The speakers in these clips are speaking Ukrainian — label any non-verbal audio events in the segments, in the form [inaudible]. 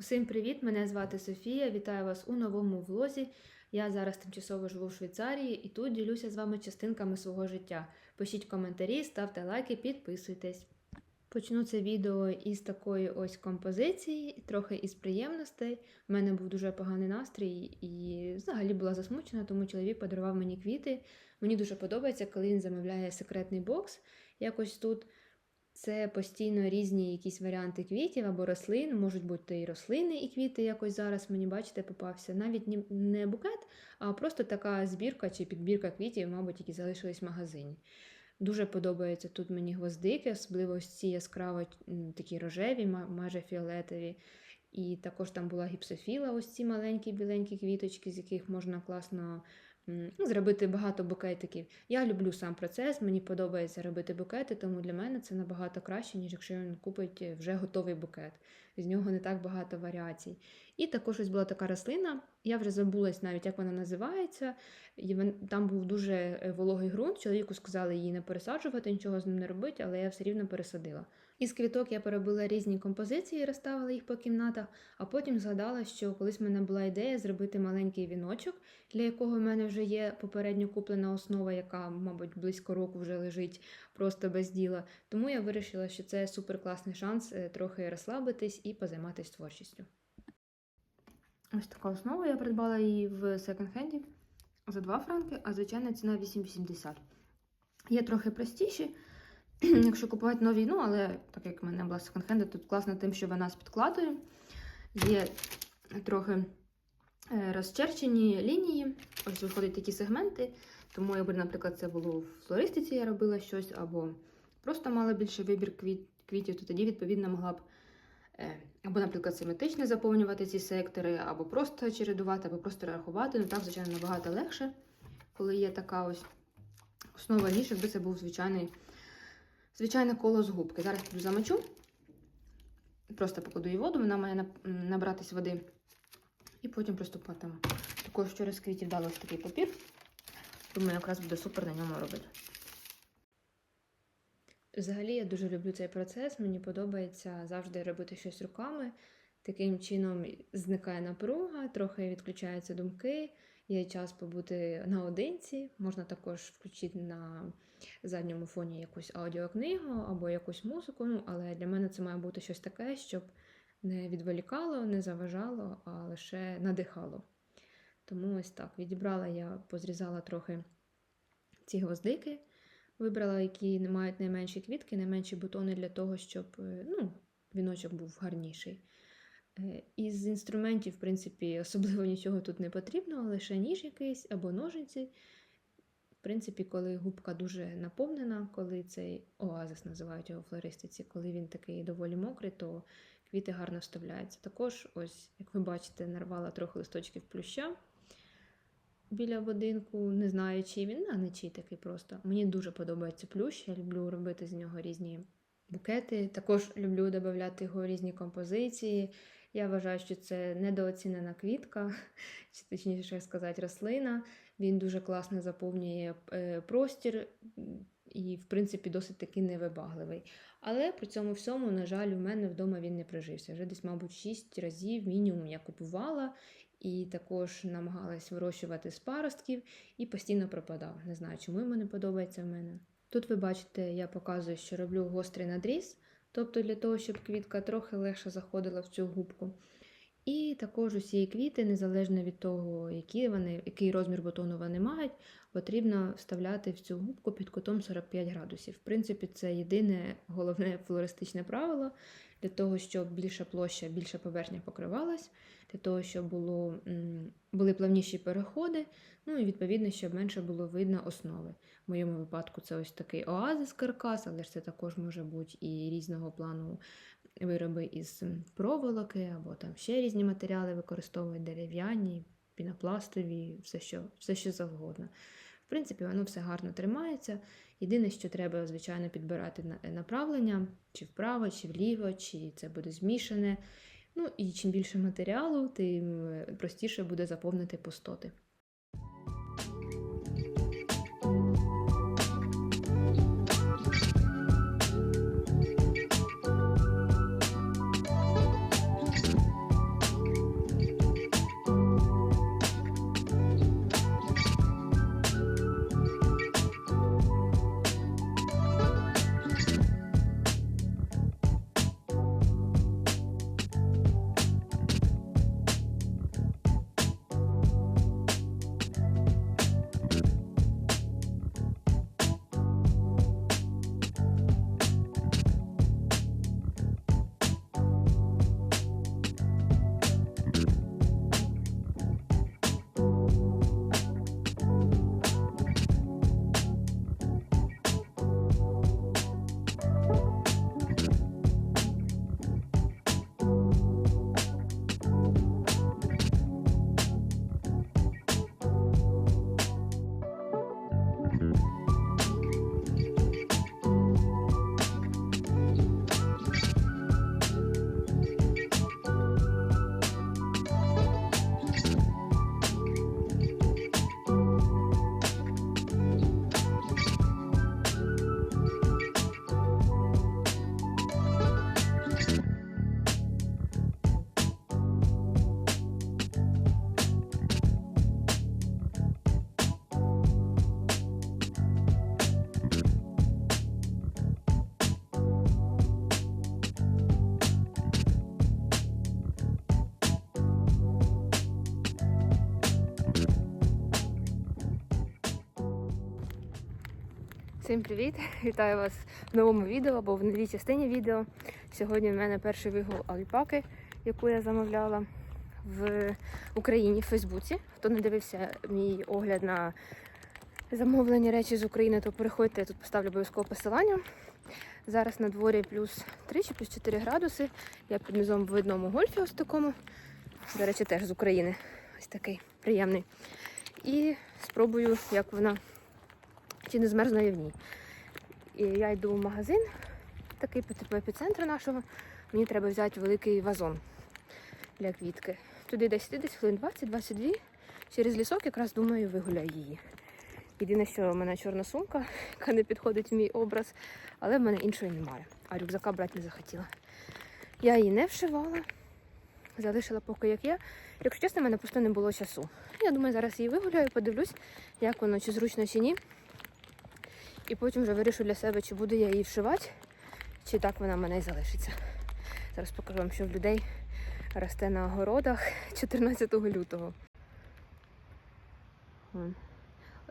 Усім привіт! Мене звати Софія. Вітаю вас у новому влозі. Я зараз тимчасово живу в Швейцарії і тут ділюся з вами частинками свого життя. Пишіть коментарі, ставте лайки, підписуйтесь. Почну це відео із такої ось композиції, трохи із приємностей. У мене був дуже поганий настрій і взагалі була засмучена, тому чоловік подарував мені квіти. Мені дуже подобається, коли він замовляє секретний бокс. Якось тут це постійно різні якісь варіанти квітів або рослин, можуть бути і рослини, і квіти якось зараз мені, бачите, попався. Навіть не букет, а просто така збірка чи підбірка квітів, мабуть, які залишились в магазині. Дуже подобаються тут мені гвоздики, особливо ось ці яскраво такі рожеві, майже фіолетові. І також там була гіпсофіла, ось ці маленькі біленькі квіточки, з яких можна класно зробити багато букетиків. Я люблю сам процес, мені подобається робити букети, тому для мене це набагато краще, ніж якщо він купить вже готовий букет. З нього не так багато варіацій. І також ось була така рослина, я вже забулась навіть, як вона називається. І Там був дуже е, вологий ґрунт. Чоловіку сказали її не пересаджувати, нічого з ним не робити, але я все рівно пересадила. Із квіток я переробила різні композиції, розставила їх по кімнатах, а потім згадала, що колись в мене була ідея зробити маленький віночок, для якого в мене вже є попередньо куплена основа, яка, мабуть, близько року вже лежить просто без діла. Тому я вирішила, що це суперкласний шанс е, трохи розслабитись і позайматися творчістю. Ось така основа. Я придбала її в секонд-хенді за 2 франки, а звичайна ціна 8,80. Є трохи простіші, [clears throat] якщо купувати нові, ну, але так як в мене була секонд-хенда, тут класно тим, що вона з підкладою. Є трохи е, розчерчені лінії. Ось виходять такі сегменти. Тому, якби, наприклад, це було в флористиці, я робила щось, або просто мала більше вибір квіт, квітів, то тоді, відповідно, могла б або, наприклад, симетрично заповнювати ці сектори, або просто чередувати, або просто рахувати. Ну так, звичайно, набагато легше, коли є така ось основа ніж, якби це був звичайний, звичайне коло з губки. Зараз піду замочу. Просто покладу її воду, вона має набратись води. І потім приступатиму. Також вчора з квітів дала ось такий папір. Думаю, якраз буде супер на ньому робити. Взагалі я дуже люблю цей процес. Мені подобається завжди робити щось руками. Таким чином зникає напруга, трохи відключаються думки, є час побути наодинці. Можна також включити на задньому фоні якусь аудіокнигу або якусь музику. Ну, але для мене це має бути щось таке, щоб не відволікало, не заважало, а лише надихало. Тому ось так. Відібрала я, позрізала трохи ці гвоздики, вибрала, які мають найменші квітки, найменші бутони для того, щоб е, ну, віночок був гарніший. Е, Із інструментів, в принципі, [laughs] особливо нічого тут не потрібно, лише ніж якийсь або ножиці. В принципі, коли губка дуже наповнена, коли цей оазис називають його флористиці, коли він такий доволі мокрий, то квіти гарно вставляються. Також, ось, як ви бачите, нарвала трохи листочків плюща біля будинку, не знаю, чий він, а не чий такий просто. Мені дуже подобається плющ, я люблю робити з нього різні букети. Також люблю додати його різні композиції. Я вважаю, що це недооцінена квітка, [laughs] чи точніше сказати, рослина. Він дуже класно заповнює е, простір і, в принципі, досить таки невибагливий. Але при цьому всьому, на жаль, у мене вдома він не прижився. Вже десь, мабуть, 6 разів мінімум я купувала і також намагалась вирощувати з паростків і постійно пропадав. Не знаю, чому йому не подобається в мене. Тут ви бачите, я показую, що роблю гострий надріз, тобто для того, щоб квітка трохи легше заходила в цю губку. І також усі квіти, незалежно від того, які вони, який розмір бутону вони мають, потрібно вставляти в цю губку під кутом 45 градусів. В принципі, це єдине головне флористичне правило для того, щоб більша площа, більша поверхня покривалась, для того, щоб було, були плавніші переходи, ну і відповідно, щоб менше було видно основи. В моєму випадку це ось такий оазис каркас, але ж це також може бути і різного плану вироби із проволоки, або там ще різні матеріали використовують дерев'яні, пінопластові, все що, все що завгодно. В принципі, воно все гарно тримається. Єдине, що треба, звичайно, підбирати направлення, чи вправо, чи вліво, чи це буде змішане. Ну і чим більше матеріалу, тим е, простіше буде заповнити пустоти. Всім привіт! [laughs] Вітаю вас в новому відео або в новій частині відео. Сьогодні в мене перший вигул альпаки, яку я замовляла в Україні в Фейсбуці. Хто не дивився мій огляд на замовлені речі з України, то переходьте, я тут поставлю обов'язково посилання. Зараз на дворі плюс 3 чи плюс 4 градуси. Я під низом в видному гольфі ось такому. До речі, теж з України. Ось такий приємний. І спробую, як вона чи не змерзне я в ній. І я йду в магазин, такий по типу епіцентру нашого. Мені треба взяти великий вазон для квітки. Туди десь десь хвилин 20-22. Через лісок якраз думаю, вигуляю її. Єдине, що в мене чорна сумка, яка не підходить в мій образ, але в мене іншої немає. А рюкзака брати не захотіла. Я її не вшивала, залишила поки як є. Якщо чесно, в мене просто не було часу. Я думаю, зараз її вигуляю, подивлюсь, як воно, чи зручно, чи ні. І потім вже вирішу для себе, чи буду я її вшивати, чи так вона в мене і залишиться. Зараз покажу вам, що в людей росте на огородах 14 лютого.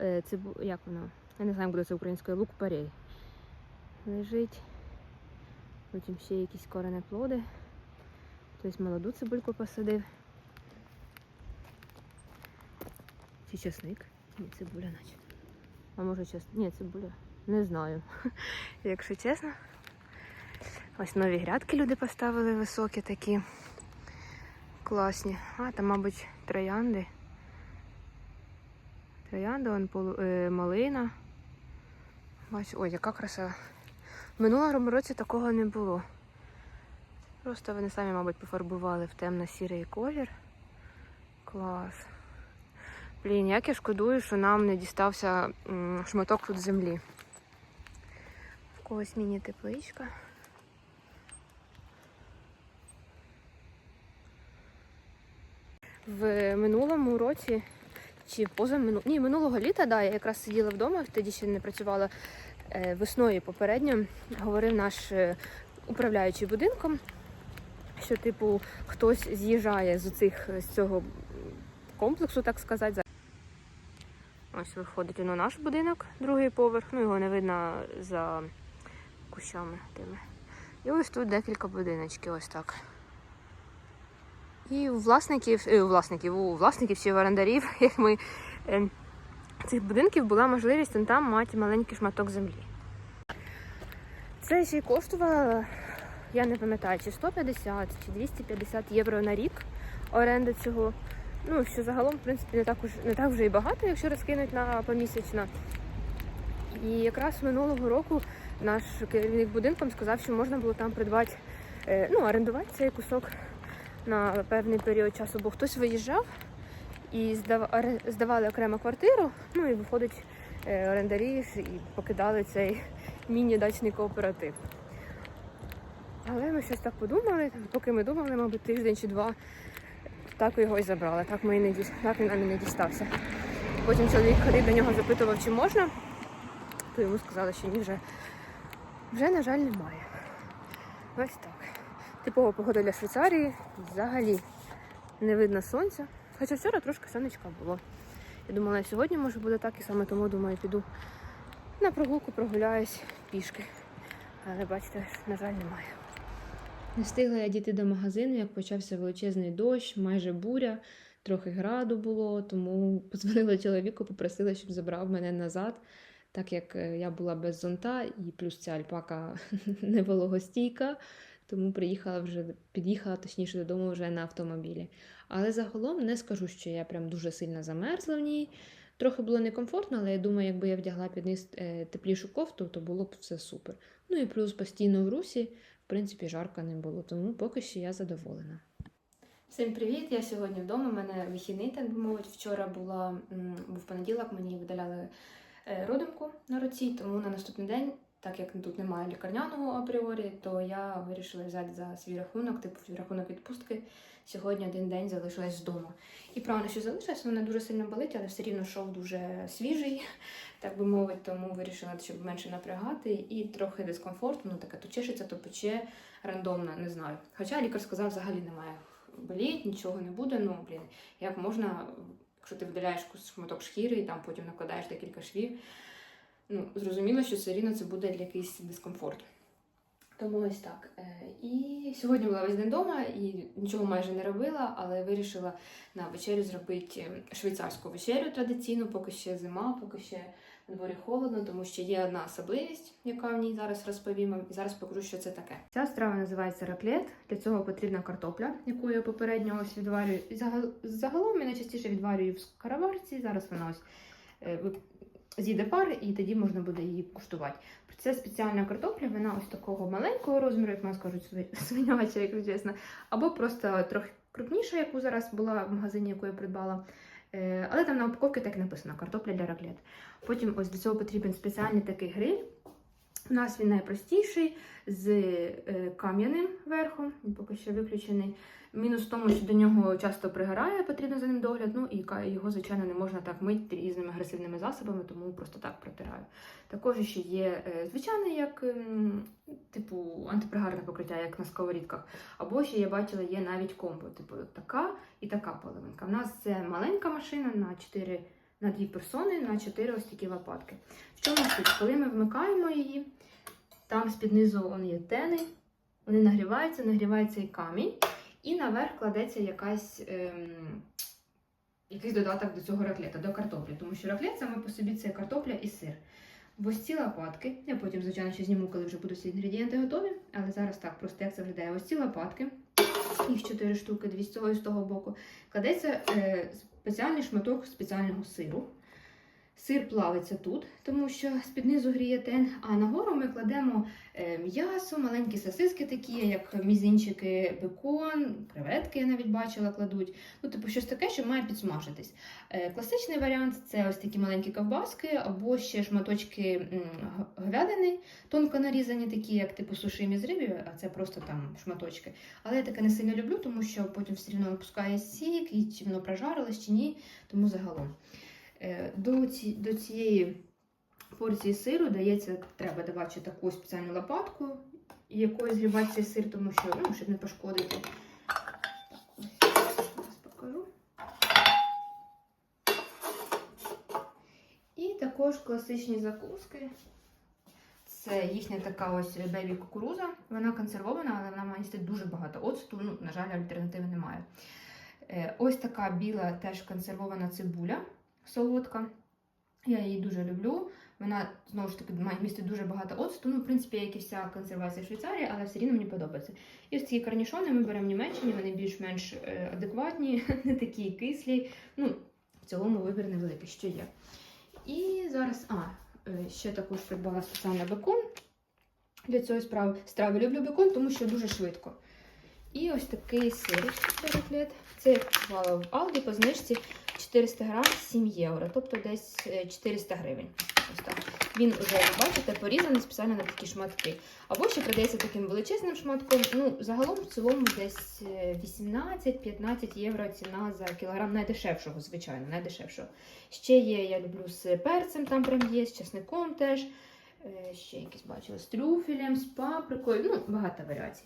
Е, Це як воно? Я не знаю, як буде це українською лук парей. Лежить. Потім ще якісь коренеплоди. Хтось молоду цибульку посадив. Чи чесник? Ні, цибуля наче. А може чесно? Ні, цибуля. Не знаю. [laughs] Якщо чесно. Ось нові грядки люди поставили високі такі. Класні. А, там, мабуть, троянди. Троянда, вон полу- е, малина. Бач, ой, яка краса. В минулому році такого не було. Просто вони самі, мабуть, пофарбували в темно-сірий колір. Клас. Блін, як я шкодую, що нам не дістався шматок тут землі. Когось міні-тепличка. В минулому році, чи позамину... Ні, минулого літа, да, я якраз сиділа вдома, тоді ще не працювала е, весною попередньо. Говорив наш е, управляючий будинком, що, типу, хтось з'їжджає з цих з цього комплексу, так сказати. Ось виходить на наш будинок, другий поверх, ну його не видно за кущами тими. І ось тут декілька будиночків, ось так. І у власників, е, у власників, у власників чи в орендарів, [laughs] як ми е, цих будинків була можливість он там мати маленький шматок землі. Це ще й коштувало, я не пам'ятаю, чи 150 чи 250 євро на рік оренда цього. Ну, що загалом, в принципі, не так, уж, не так вже і багато, якщо розкинуть на помісячно. І якраз минулого року наш керівник будинком сказав, що можна було там придбати, е, ну, орендувати цей кусок на певний період часу, бо хтось виїжджав і здавали окремо квартиру, ну і виходить е, орендарі і покидали цей міні-дачний кооператив. Але ми щось так подумали, поки ми думали, мабуть, тиждень чи два, так його і забрали. Так, ми і не діс... так він нам і не дістався. Потім чоловік ходив до нього, запитував, чи можна, то йому сказали, що ні, вже, вже на жаль, немає. Ось так. Типова погода для Швейцарії взагалі не видно сонця. Хоча вчора трошки сонечка було. Я думала, сьогодні може буде так, і саме тому думаю, піду на прогулку, прогуляюсь пішки. Але бачите, на жаль, немає. Не встигла я дійти до магазину, як почався величезний дощ, майже буря, трохи граду було, тому [laughs] подзвонила чоловіку, попросила, щоб забрав мене назад, так як е, я була без зонта, і плюс ця альпака [laughs] не вологостійка, тому приїхала вже, під'їхала точніше додому вже на автомобілі. Але загалом не скажу, що я прям дуже сильно замерзла в ній. Трохи було некомфортно, але я думаю, якби я вдягла під низ е, теплішу кофту, то було б все супер. Ну і плюс постійно в русі, в принципі, жарко не було, тому поки що я задоволена. Всім привіт! Я сьогодні вдома. У мене вихідний, так би мовити. Вчора була, був понеділок, мені видаляли родимку на руці, тому на наступний день, так як тут немає лікарняного апріорі, то я вирішила взяти за свій рахунок, типу рахунок відпустки. Сьогодні один день залишилась вдома. І правильно, що залишилась, вона дуже сильно болить, але все рівно шов дуже свіжий, [laughs] так би мовити, тому вирішила, щоб менше напрягати і трохи дискомфорт, ну таке то чешеться, то пече рандомно, не знаю. Хоча лікар сказав, взагалі немає боліть, нічого не буде. Ну, блін, як можна, якщо ти видаляєш кус- шматок шкіри і там потім накладаєш декілька швів, ну, зрозуміло, що все рівно це буде якийсь дискомфорт. Тому ось так. Е, І сьогодні була весь день вдома і нічого майже не робила, але вирішила на вечерю зробити е, швейцарську вечерю традиційну, поки ще зима, поки ще дворі холодно, тому що є одна особливість, яка в ній зараз розповім. І зараз покажу, що це таке. Ця страва називається раклет. Для цього потрібна картопля, яку я попередньо ось відварюю. Загал- Загалом я найчастіше відварюю в скароварці. Зараз вона ось е, з'їде пар, і тоді можна буде її куштувати. Це спеціальна картопля, вона ось такого маленького розміру, як нас кажуть, сви- [laughs] свиняча, якщо чесно, або просто трохи крупніша, яку зараз була в магазині, яку я придбала. Е, Але там на упаковці так написано картопля для раклет. Потім ось до цього потрібен спеціальний такий гриль. У нас він найпростіший з е, кам'яним верхом, він поки що виключений. Мінус в тому, що до нього часто пригорає, потрібно за ним догляд. Ну і його, звичайно, не можна так мити різними агресивними засобами, тому просто так протираю. Також ще є е, звичайне, як ем, типу антипригарне покриття, як на сковорідках. Або ще я бачила, є навіть комбо, типу така і така половинка. У нас це маленька машина на 4 на 2 персони, на 4 ось такі лопатки. Що в нас тут? Коли ми вмикаємо її, там з-під низу є тени, вони нагріваються, нагрівається і камінь, і наверх кладеться якась. Ем, Якийсь додаток до цього раклета, до картоплі, тому що раклет саме по собі це картопля і сир. В ось ці лопатки, я потім, звичайно, ще зніму, коли вже будуть всі інгредієнти готові, але зараз так, просто як це виглядає. Ось ці лопатки, їх 4 штуки, дві з цього і з того боку, кладеться е, спеціальний шматок спеціального сиру. Сир плавиться тут, тому що з-під низу гріє тен, а нагору ми кладемо е, м'ясо, маленькі сосиски такі, як мізинчики, бекон, креветки я навіть бачила, кладуть. Ну, типу, щось таке, що має підсмажитись. Е, Класичний варіант це ось такі маленькі ковбаски, або ще шматочки говядини, тонко нарізані, такі, як типу сушимі з риби, а це просто там шматочки. Але я таке не сильно люблю, тому що потім все одно випускає сік, і чи воно прожарилось чи ні, тому загалом. Е, До, ці, до цієї порції сиру дається, треба давати таку спеціальну лопатку, якою цей сир, тому що, ну, щоб не пошкодити. І також класичні закуски. Це їхня така ось бебі кукуруза. Вона консервована, але вона має містити дуже багато оцту. Ну, на жаль, альтернативи немає. Е, Ось така біла теж консервована цибуля солодка. Я її дуже люблю. Вона знову ж таки має містити дуже багато оцту. Ну, в принципі, як і вся консервація в Швейцарії, але все рівно мені подобається. І ось ці корнішони ми беремо в Німеччині, вони більш-менш е, адекватні, [laughs] не такі кислі. Ну, в цілому вибір невеликий, що є. І зараз, а, е, ще також придбала спеціально бекон для цієї справи. Страви люблю бекон, тому що дуже швидко. І ось такий сир переклет. Це я купувала в Алді по знижці 400 грам 7 євро, тобто десь е, 400 гривень. Ось так. Він вже, ви бачите, порізаний спеціально на такі шматки. Або ще продається таким величезним шматком. Ну, загалом в цілому десь е, 18-15 євро ціна за кілограм найдешевшого, звичайно, найдешевшого. Ще є, я люблю з перцем, там прям є, з чесником теж. Е, Ще якісь бачила з трюфелем, з паприкою, ну, багато варіацій.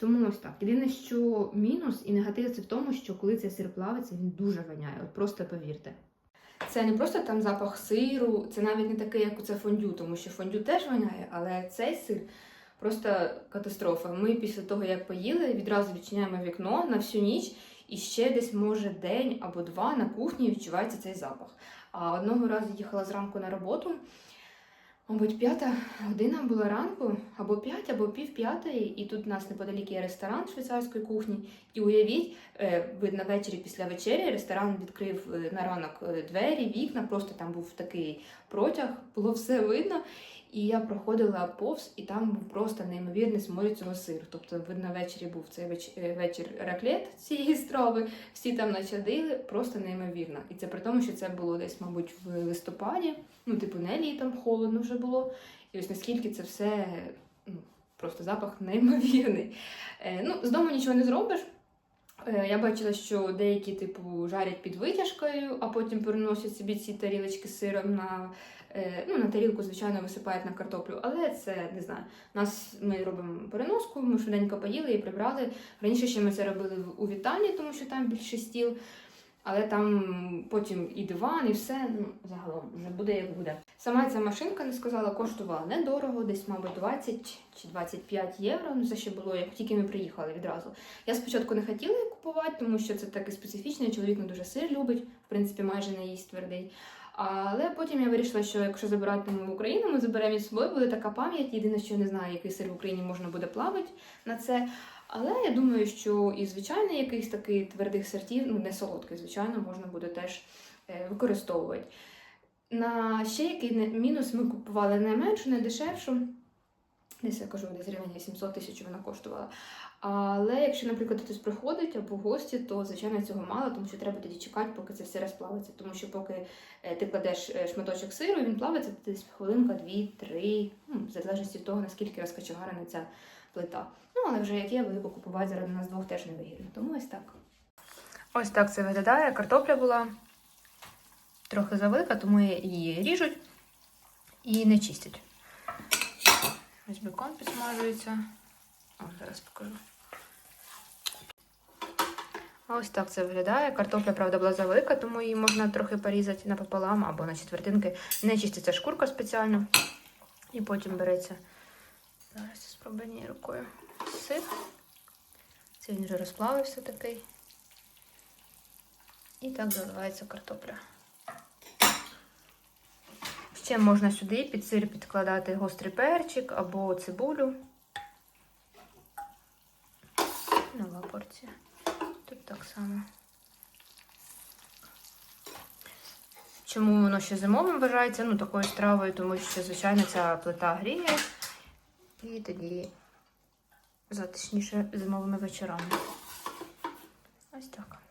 Тому ось так. Єдине, що мінус і негатив це в тому, що коли цей сир плавиться, він дуже воняє. От просто повірте. Це не просто там запах сиру, це навіть не таке, як у це фондю, тому що фондю теж воняє, але цей сир просто катастрофа. Ми після того, як поїли, відразу відчиняємо вікно на всю ніч, і ще десь, може, день або два на кухні відчувається цей запах. А одного разу їхала зранку на роботу. Мабуть, п'ята година була ранку, або п'ять, або пів п'ятої, і тут у нас неподалік є ресторан швейцарської кухні. І уявіть, е, видно ввечері після вечері ресторан відкрив е, на ранок е, двері, вікна, просто там був такий протяг, було все видно. І я проходила повз, і там був просто неймовірний сморід цього сиру. Тобто, видно, ввечері був цей е, вечір раклет цієї страви, всі там начадили, просто неймовірно. І це при тому, що це було десь, мабуть, в листопаді, ну, типу, не літом, холодно вже було. І ось наскільки це все ну, просто запах неймовірний. Е, ну, з дому нічого не зробиш. Е, Я бачила, що деякі, типу, жарять під витяжкою, а потім переносять собі ці тарілочки з сиром на, е, ну, на тарілку, звичайно, висипають на картоплю. Але це не знаю. Нас ми робимо переноску, ми швиденько поїли і прибрали. Раніше ще ми це робили у вітальні, тому що там більше стіл. Але там потім і диван, і все. Ну, загалом вже буде як буде. Сама ця машинка не сказала, коштувала недорого, десь, мабуть, 20 чи 25 євро. Ну, це ще було, як тільки ми приїхали відразу. Я спочатку не хотіла її купувати, тому що це таке специфічне. Чоловік не дуже сир любить, в принципі, майже не їсть твердий. Але потім я вирішила, що якщо забиратимемо в Україну, ми заберемо із собою, буде така пам'ять. Єдине, що я не знаю, який сир в Україні можна буде плавати на це. Але я думаю, що і звичайний якийсь такий твердих сортів, ну не солодкий, звичайно, можна буде теж е, використовувати. На ще який мінус ми купували не меншу, не дешевшу. Десь я кажу, десь гривень 800 тисяч вона коштувала. Але якщо, наприклад, хтось приходить або гості, то звичайно цього мало, тому що треба тоді чекати, поки це все розплавиться. Тому що поки е, ти кладеш е, шматочок сиру, він плавиться десь хвилинка, дві, три, ну, в залежності від того, наскільки розкачегарена ця плита. Ну, але вже як є, велику купувати заради нас двох теж не вигідно. Тому ось так. Ось так це виглядає. Картопля була трохи завелика, тому її ріжуть і не чистять. Ось бекон підсмажується. О, зараз покажу. Ось так це виглядає. Картопля, правда, була завелика, тому її можна трохи порізати напополам або на четвертинки. Не чиститься шкурка спеціально. І потім береться. Зараз спробую однією рукою. Сир. Це він вже розплавився такий. І так заливається картопля. Ще можна сюди під сир підкладати гострий перчик або цибулю. Нова порція. Тут так само. Чому воно ще зимовим вважається? Ну, такою стравою, тому що, звичайно, ця плита гріє. І тоді затишніше зимовими вечорами. Ось так.